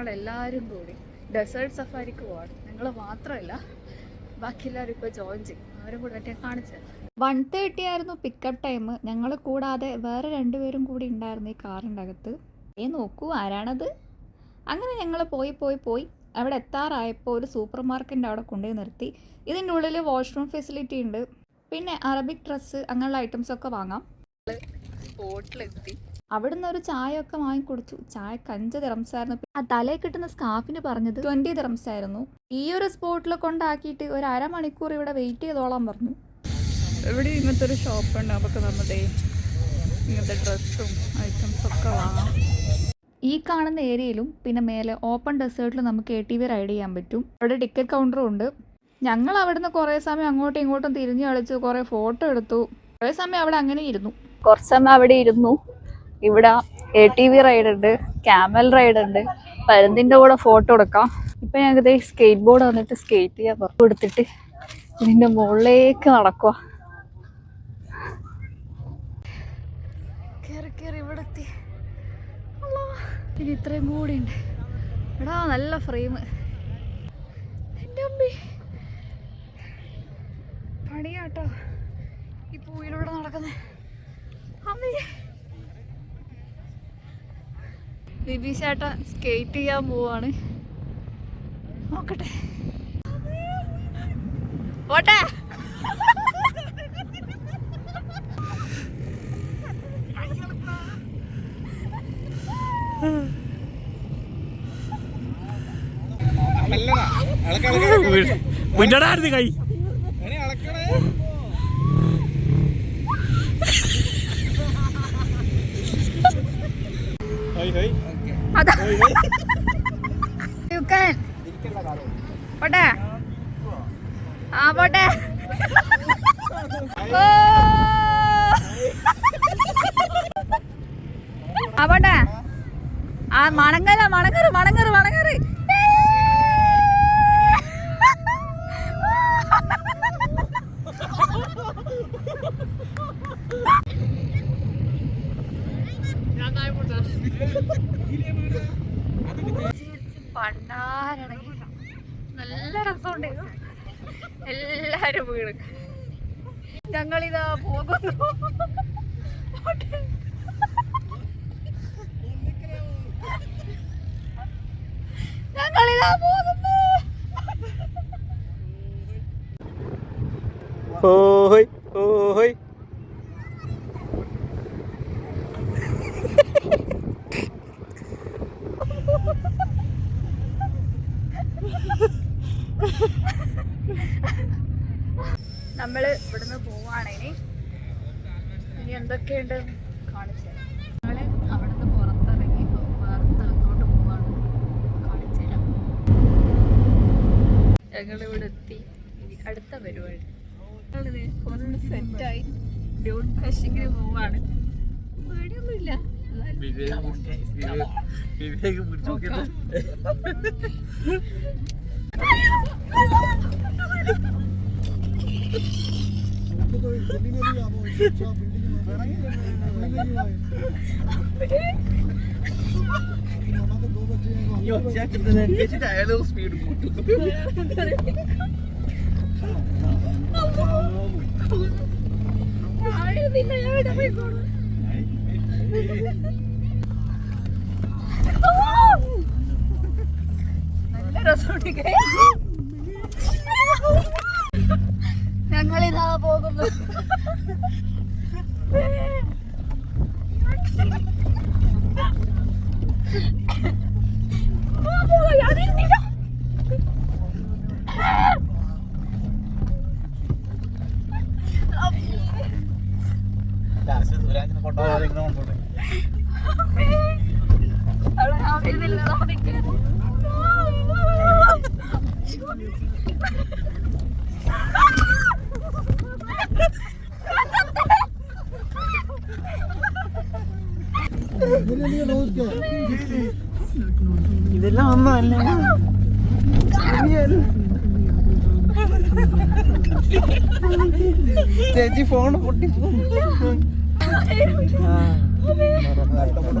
ഞങ്ങളെല്ലാവരും കൂടി ഡെസേർട്ട് സഫാരിക്ക് പോവാണ്. ഞങ്ങൾ മാത്രമല്ല ബാക്കി എല്ലാവരും ഇപ്പോൾ ജോയിൻ ചെയ്യും. അവരും കൂടെ മറ്റേ കാണിച്ചത് വൺ തേർട്ടി ആയിരുന്നു പിക്കപ്പ് ടൈം ഞങ്ങൾ കൂടാതെ വേറെ രണ്ടുപേരും കൂടി ഉണ്ടായിരുന്നു ഈ കാറിന്റെ അകത്ത് ഏ നോക്കൂ ആരാണത്? അങ്ങനെ ഞങ്ങൾ പോയി പോയി പോയി. അവിടെ എത്താറായപ്പോൾ ഒരു സൂപ്പർ മാർക്കറ്റിന്റെ അവിടെ കൊണ്ടുപോയി നിർത്തി. ഇതിന്റെ ഉള്ളിൽ വാഷ്റൂം ഫെസിലിറ്റി ഉണ്ട്. പിന്നെ അറബിക് ഡ്രസ്സ് അങ്ങനെയുള്ള ഐറ്റംസ് ഒക്കെ വാങ്ങാം. സ്പോട്ടിലെത്തി അവിടുന്ന് ഒരു ചായ ഒക്കെ വാങ്ങി കുടിച്ചു ചായ കഞ്ച് ദിറംസ് ആയിരുന്നു ആ തലയിൽ കിട്ടുന്ന സ്കാഫിന് പറഞ്ഞത്? ട്വന്റി ദിറംസ് ആയിരുന്നു ഈ ഒരു സ്പോട്ടിൽ കൊണ്ടാക്കിയിട്ട് ഒരു അരമണിക്കൂർ ഇവിടെ വെയിറ്റ് ചെയ്തോളാൻ പറഞ്ഞു. എവിടെ ഇങ്ങനത്തെ ഒരു ഷോപ്പ് ഉണ്ട് അതൊക്കെ നമ്മുടെ ഇങ്ങനത്തെ ഡ്രസ്സും ഐറ്റംസ് ഒക്കെ വാങ്ങാം. ഈ കാണുന്ന ഏരിയയിലും പിന്നെ മേലെ ഓപ്പൺ ഡെസേർട്ടിൽ നമുക്ക് എ ടി വി റൈഡ് ചെയ്യാൻ പറ്റും. അവിടെ ടിക്കറ്റ് കൗണ്ടറും ഉണ്ട്. ഞങ്ങൾ അവിടുന്ന് കുറേ സമയം അങ്ങോട്ടും ഇങ്ങോട്ടും തിരിഞ്ഞു കളിച്ചു കുറേ ഫോട്ടോ എടുത്തു. കുറേ സമയം അവിടെ അങ്ങനെ ഇരുന്നു. കുറച്ച് സമയം അവിടെ ഇരുന്നു. ഇവിടെ എ ടി വി റൈഡ് ഉണ്ട് ക്യാമൽ ഉണ്ട്. പരുന്തിന്റെ കൂടെ ഫോട്ടോ എടുക്കാം. ഇപ്പം ഞങ്ങൾക്ക് സ്കേറ്റ് ബോർഡ് വന്നിട്ട് സ്കേറ്റ് ചെയ്യാൻ പുറത്ത് കൊടുത്തിട്ട് ഇതിന്റെ മുകളിലേക്ക് നടക്കുക ഇനി ഇത്രയും കൂടി ഉണ്ട്. എടാ നല്ല ഫ്രെയിം എന്റെ അമ്മി. പണിയാട്ടോ. ഈ പൂയിലൂടെ നടക്കുന്നത് അമ്മേ. ബിബി ചേട്ട സ്കേറ്റ് ചെയ്യാൻ പോവാണ്. നോക്കട്ടെ. പോട്ടെ. വിടടായിരുന്നു കൈ? അതാ You can. പോട്ടെ ആ പോട്ടെ ഓ. ആ പോട്ടെ ആ മണങ്ങല മണങ്ങറ് മണങ്ങറ് മണങ്ങറ് പണ്ടാരണി നല്ല രസമുണ്ടായിരുന്നു എല്ലാരും വീണ് ഞങ്ങളിതാ പോകുന്നു ഞങ്ങളിതാ പോകുന്നു ഓഹോയ് ഓഹോയ് നമ്മൾ ഇവിടുന്ന് പോവാണ് ഇനി. ഇനി എന്തൊക്കെയുണ്ട് കാണിച്ചു. തരാം ഞങ്ങൾ അവിടുന്ന് പുറത്തിറങ്ങി ഇപ്പൊ വേറെ സ്ഥലത്തോട്ട് പോവാണ് കാണിച്ചു തരാം ഞങ്ങൾ എത്തി അടുത്ത പരിപാടി. ഞങ്ങളിത് ഫുൾ സെറ്റായി ഡ്യൂട്ട് ഫിഷിങ്ങിന് പോവാണ്. പേടിയൊന്നുമില്ല. വിവേക് അയാളും സ്പീഡ് കൂട്ടും. ആയിരുന്നില്ല ഞാൻ ഇവിടെ പോയിക്കോളൂ നല്ല രസമുണ്ട് ഇതെല്ലാം ഒന്നല്ല ചേച്ചി ഫോൺ പൊട്ടി. നേരട്ടോനെല്ലാം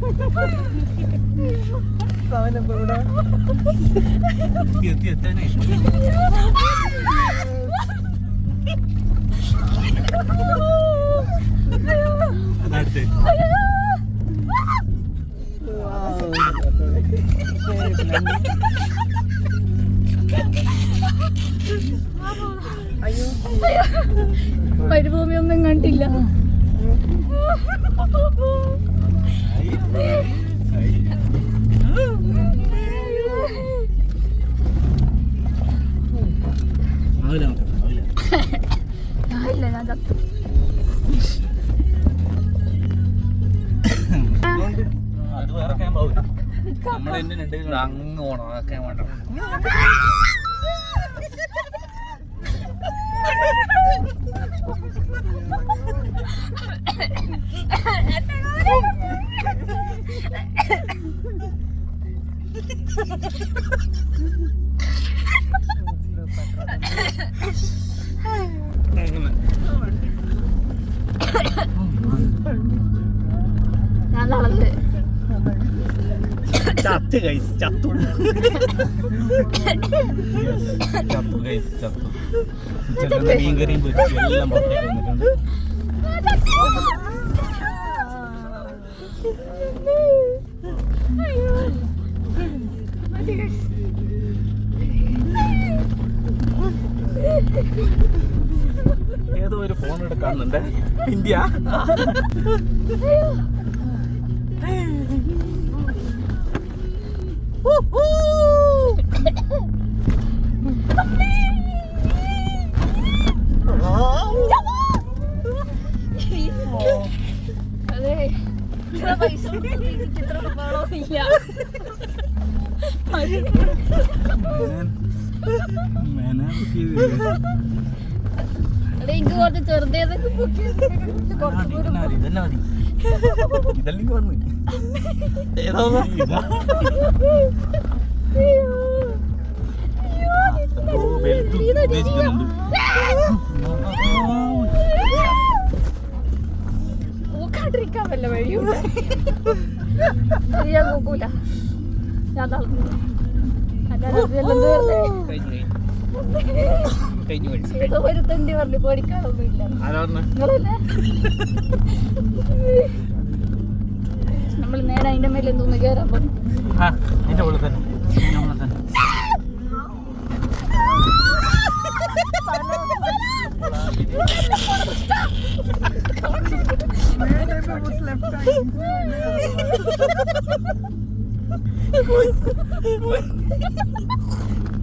കൃത്യമായിട്ട് നിൽക്കുന്നു. എല്ലാം കൊണ്ട് പോയി കൊണ്ടുവന്നു. എത്തി, എത്തി, എത്താനായി. അതാ അടുത്ത്. മരുഭൂമി കണ്ടില്ല അങ്ങ് പോണം ക്യാമ്പ് വേണ്ട ഞാൻ ചത്ത് കൈസ് ചത്തു. ചത്തു കൈസ് ചത്തു. മീൻകറിയും പൊരിച്ചു എല്ലാം പുറത്തേക്ക് വന്നിട്ടുണ്ട്. ഏതോ ഒരു ഫോൺ എടുക്കാന്നുണ്ട് ഇന്ത്യ. അതെ. ഇത്ര പൈസ ഇത്ര വേണമെന്നില്ല ഇതല്ലെങ്കിൽ വന്ന്. ഏതോ. നോക്കാണ്ടിരിക്കാൻ വല്ല വഴിയുണ്ട് ഞാൻ നോക്കൂല. ഞാൻ തളർന്നു ഒരു തണ്ടി പറഞ്ഞു പേടിക്കാനൊന്നുമില്ല പറഞ്ഞെ? നമ്മൾ നേരെ അതിന്റെ മേലെ എന്തോന്ന് കയറാൻ പോകും ആ, നിന്റെ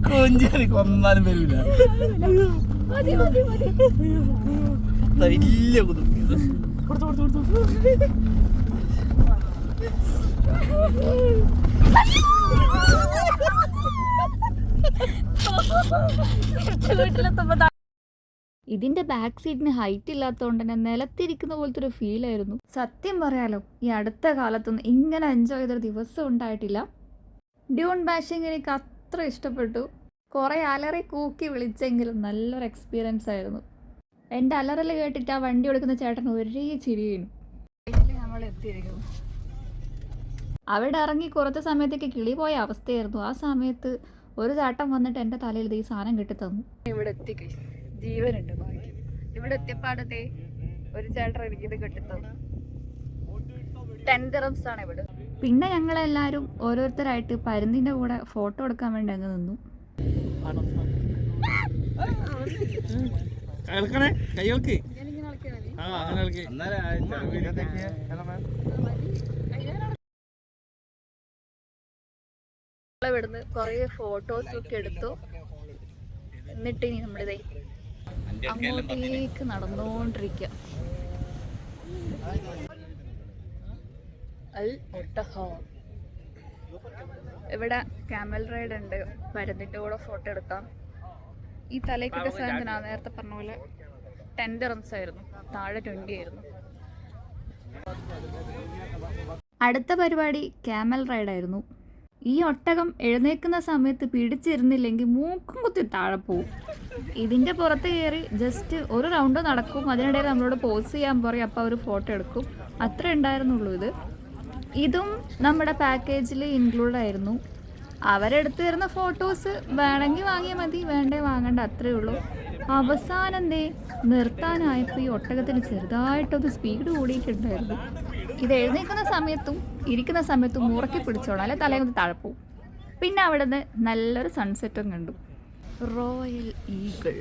കൊഞ്ചാരി കൊന്നാലും വരില്ല വലിയ കൊടുത്തു വീട്ടിലെത്തുമ്പോ ഇതിന്റെ ബാക്ക് സീറ്റിന് ഹൈറ്റ് ഇല്ലാത്തതുകൊണ്ട് തന്നെ നിലത്തിരിക്കുന്ന പോലത്തെ ഒരു ഫീൽ ആയിരുന്നു. സത്യം പറയാലോ ഈ അടുത്ത കാലത്തൊന്നും ഇങ്ങനെ എൻജോയ് ചെയ്തൊരു ദിവസം ഉണ്ടായിട്ടില്ല. ഡ്യൂൺ ബാഷിങ് എനിക്ക് അത്ര ഇഷ്ടപ്പെട്ടു. കുറേ അലറി കൂക്കി വിളിച്ചെങ്കിലും നല്ലൊരു എക്സ്പീരിയൻസ് ആയിരുന്നു. എന്റെ അലറൽ കേട്ടിട്ട് ആ വണ്ടി എടുക്കുന്ന ചേട്ടൻ ഒരേ ചിരിയും നമ്മൾ എത്തിയിരിക്കുന്നു. അവിടെ ഇറങ്ങി കുറച്ച് സമയത്തേക്ക് കിളി പോയ അവസ്ഥയായിരുന്നു. ആ സമയത്ത് ഒരു ചാട്ടം വന്നിട്ട് എന്റെ തലയിൽ ഈ സാധനം കിട്ടിത്തന്നു. തന്നു ഇവിടെ എത്തി ജീവനുണ്ട് ഭാഗ്യം. ഇവിടെ എത്തിയപ്പാടത്തെ ഒരു ചേട്ടൻ എനിക്കിത് കെട്ടിത്തന്നു. ടെൻ ദിറംസ് ആണ് ഇവിടെ. പിന്നെ ഞങ്ങളെല്ലാവരും ഓരോരുത്തരായിട്ട് പരുന്തിന്റെ കൂടെ ഫോട്ടോ എടുക്കാൻ വേണ്ടി അങ്ങ് നിന്നു. ഇവിടുന്ന് കുറേ ഫോട്ടോസ് ഒക്കെ എടുത്തു. എന്നിട്ട് ഇനി നമ്മളിതേ അങ്ങോട്ടേക്ക് നടന്നുകൊണ്ടിരിക്കുക അൽ ഒട്ടഹോ. ഇവിടെ ക്യാമൽ റൈഡ് ഉണ്ട്. പരുന്തിന്റെ കൂടെ ഫോട്ടോ എടുക്കാം. ഈ തലയ്ക്കൊക്കെ സാധനം നേരത്തെ പറഞ്ഞ പോലെ ടെൻ റൺസ് ആയിരുന്നു. താഴെ ട്വന്റി ആയിരുന്നു. അടുത്ത പരിപാടി ക്യാമൽ റൈഡായിരുന്നു ഈ ഒട്ടകം എഴുന്നേൽക്കുന്ന സമയത്ത് പിടിച്ചിരുന്നില്ലെങ്കിൽ മൂക്കും കുത്തി താഴെ പോവും. ഇതിന്റെ പുറത്ത് കയറി ജസ്റ്റ് ഒരു റൗണ്ട് നടക്കും. അതിനിടയിൽ നമ്മളോട് പോസ് ചെയ്യാൻ പറയും. അപ്പോൾ അവർ ഫോട്ടോ എടുക്കും. അത്ര ഉണ്ടായിരുന്നുള്ളൂ ഇത്. ഇതും നമ്മുടെ പാക്കേജിൽ ഇൻക്ലൂഡ് ആയിരുന്നു. അവരെടുത്ത് തരുന്ന ഫോട്ടോസ് വേണമെങ്കിൽ വാങ്ങിയാൽ മതി. വേണ്ടേ വാങ്ങണ്ട. അത്രയേ ഉള്ളൂ. അവസാനം എന്തേ നിർത്താനായപ്പോൾ ഈ ഒട്ടകത്തിന് ചെറുതായിട്ടൊന്ന് സ്പീഡ് കൂടിയിട്ടുണ്ടായിരുന്നു. ഇത് എഴുന്നേൽക്കുന്ന സമയത്തും ഇരിക്കുന്ന സമയത്തും മുറക്കി പിടിച്ചോളാം. അല്ലെ തലേന്ന് താഴെ പോവും പിന്നെ അവിടെ നിന്ന് നല്ലൊരു സൺസെറ്റും കണ്ടു. റോയൽ ഈഗിൾ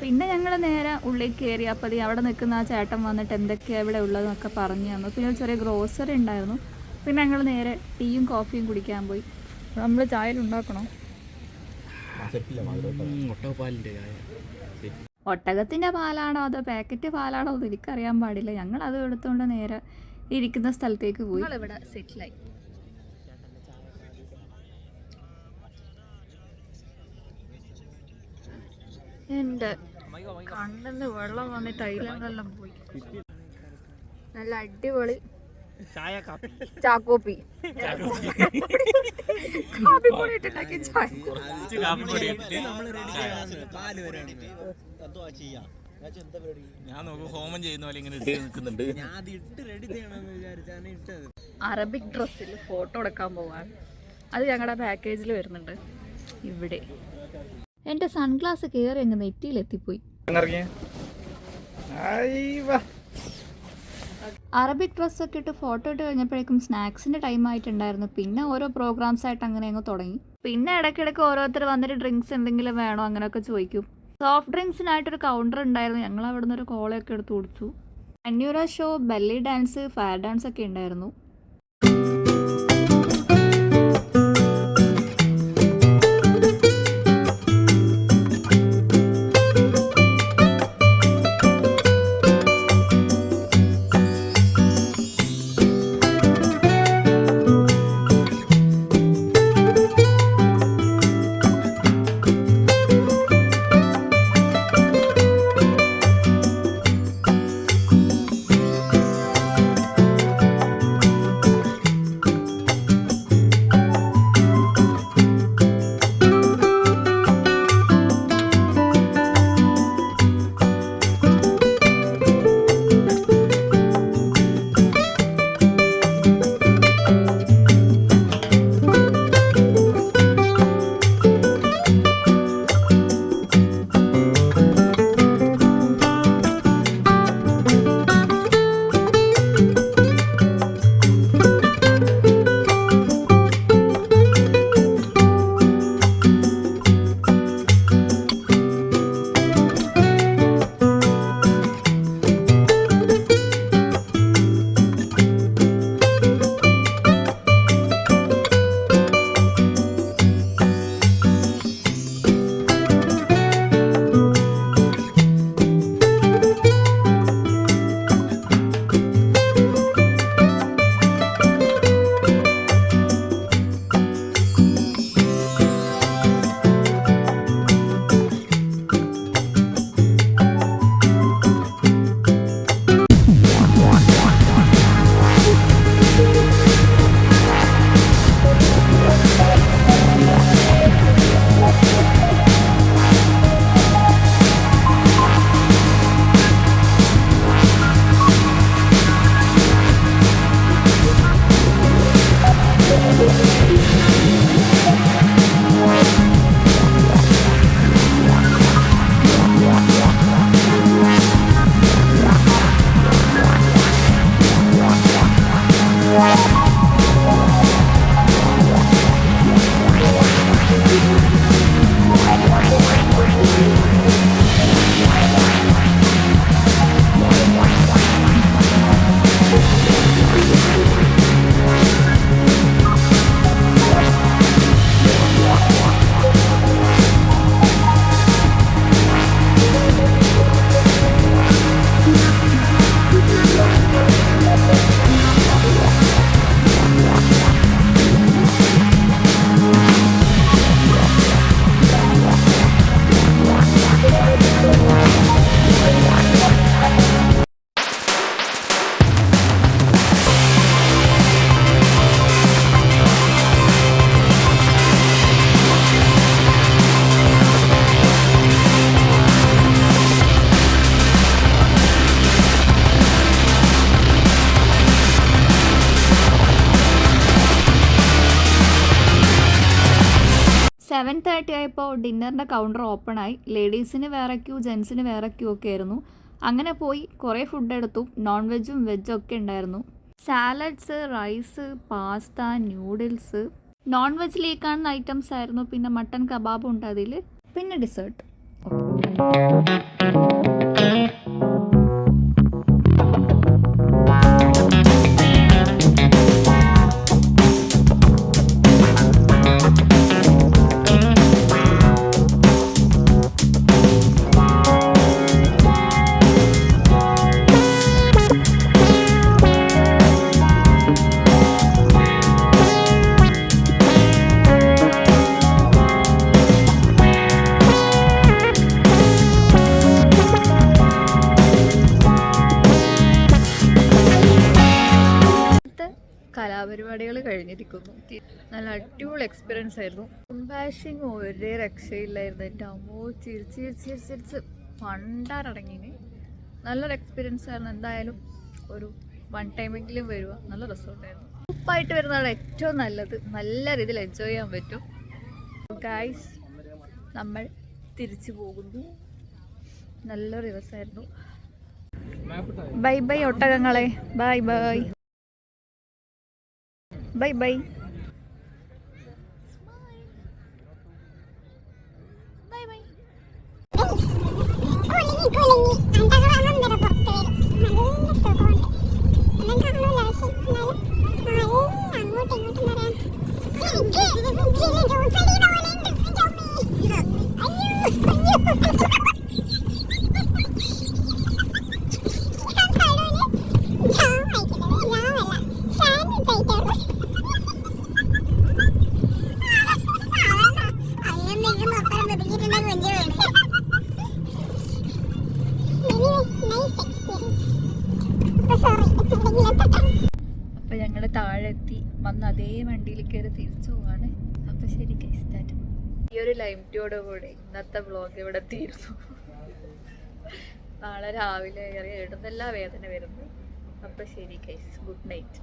പിന്നെ ഞങ്ങൾ നേരെ ഉള്ളിൽ കയറി അപ്പോൾ അവിടെ നിൽക്കുന്ന ആ ചേട്ടൻ വന്നിട്ട് എന്തൊക്കെയാണ് ഇവിടെ ഉള്ളതെന്നൊക്കെ പറഞ്ഞു തന്നു. പിന്നെ ചെറിയ ഗ്രോസറി ഉണ്ടായിരുന്നു. പിന്നെ ഞങ്ങൾ നേരെ ടീയും കോഫിയും കുടിക്കാൻ പോയി. നമ്മൾ ചായയിൽ ഉണ്ടാക്കണോ? ഒട്ടകപ്പാലിന്റെ ഒട്ടകത്തിന്റെ പാലാണോ അതോ പാക്കറ്റ് പാലാണോ എന്ന് എനിക്കറിയാൻ പാടില്ല. ഞങ്ങൾ അത് എടുത്തുകൊണ്ട് നേരെ ഇരിക്കുന്ന സ്ഥലത്തേക്ക് പോയി. ഇവിടെ സെറ്റിലായി. എന്റെ കണ്ണിന്ന് വെള്ളം വന്നിട്ട് അയിലെല്ലാം പോയി. നല്ല അടിപൊളി ചായ കാപ്പി ചാക്കോപ്പി. കാപ്പിപ്പൊടി ഇട്ടുണ്ടാക്കി ചായ. കാപ്പിപ്പൊടി ഞാൻ നോക്കും ഹോമം ചെയ്യുന്ന പോലെ ഇങ്ങനെ ഇട്ട് നിൽക്കുന്നുണ്ട്. അറബിക് ഡ്രസ്സിൽ ഫോട്ടോ എടുക്കാൻ പോവാൻ അത് ഞങ്ങളുടെ പാക്കേജിൽ വരുന്നുണ്ട്. ഇവിടെ. എന്റെ സൺഗ്ലാസ് കയറി അങ്ങ് നെറ്റിയിലെത്തിപ്പോയി. അറബിക് ഡ്രസ്സൊക്കെ ഇട്ട് ഫോട്ടോ ഇട്ട് കഴിഞ്ഞപ്പോഴേക്കും സ്നാക്സിന്റെ ടൈം ആയിട്ടുണ്ടായിരുന്നു. പിന്നെ ഓരോ പ്രോഗ്രാംസ് ആയിട്ട് അങ്ങനെ അങ്ങ് തുടങ്ങി. പിന്നെ ഇടയ്ക്കിടയ്ക്ക് ഓരോരുത്തർ വന്നിട്ട് ഡ്രിങ്ക്സ് എന്തെങ്കിലും വേണോ അങ്ങനെയൊക്കെ ചോദിക്കും. സോഫ്റ്റ് ഡ്രിങ്ക്സിനായിട്ടൊരു കൗണ്ടർ ഉണ്ടായിരുന്നു. ഞങ്ങൾ അവിടെ നിന്ന് ഒരു കോളയൊക്കെ എടുത്ത് കുടിച്ചു അന്യൂര show belly dance fire dance ഒക്കെ ഉണ്ടായിരുന്നു. ഡിന്നറിന്റെ കൗണ്ടർ ഓപ്പൺ ആയി ലേഡീസിന് വേറെ ക്യൂ ജെൻസിന് വേറെ ക്യൂ ഒക്കെ ആയിരുന്നു. അങ്ങനെ പോയി കുറേ ഫുഡ് എടുത്തു. നോൺ വെജും വെജും ഒക്കെ ഉണ്ടായിരുന്നു. Salads rice pasta noodles non veg ഈ കാണുന്ന ഐറ്റംസ് ആയിരുന്നു. പിന്നെ മട്ടൺ കബാബും ഉണ്ട് അതിൽ പിന്നെ ഡിസേർട്ട് കഴിഞ്ഞിരിക്കുന്നു. നല്ല അടിപൊളി എക്സ്പീരിയൻസ് ആയിരുന്നു. കമ്പാഷിങ് ഒരേ രക്ഷയില്ലായിരുന്നു. എന്റെ അമ്മോ ചിരിച്ച് ചിരിച്ച് ചിരിച്ച് പണ്ടാരടങ്ങിന്. നല്ലൊരു എക്സ്പീരിയൻസ് ആയിരുന്നു. എന്തായാലും ഒരു വൺ ടൈമെങ്കിലും വരിക നല്ല റിസോർട്ടായിരുന്നു ഉപ്പായിട്ട് വരുന്നതാണ് ഏറ്റവും നല്ലത്. നല്ല രീതിയിൽ എൻജോയ് ചെയ്യാൻ പറ്റും. ഗായ്സ് നമ്മൾ തിരിച്ചു പോകുന്നു. നല്ലൊരു ദിവസമായിരുന്നു. ബൈ ബൈ ഒട്ടകങ്ങളെ. Bye bye bye bye bye bye ഒരു ലൈം കൂടി ഇന്നത്തെ വ്ളോഗ് ഇവിടെ തീർന്നു നാളെ രാവിലെ ഏറെ ഇടുന്നെല്ലാം വേദന വരുന്നു. അപ്പോൾ ശരി കൈസ് ഗുഡ് നൈറ്റ്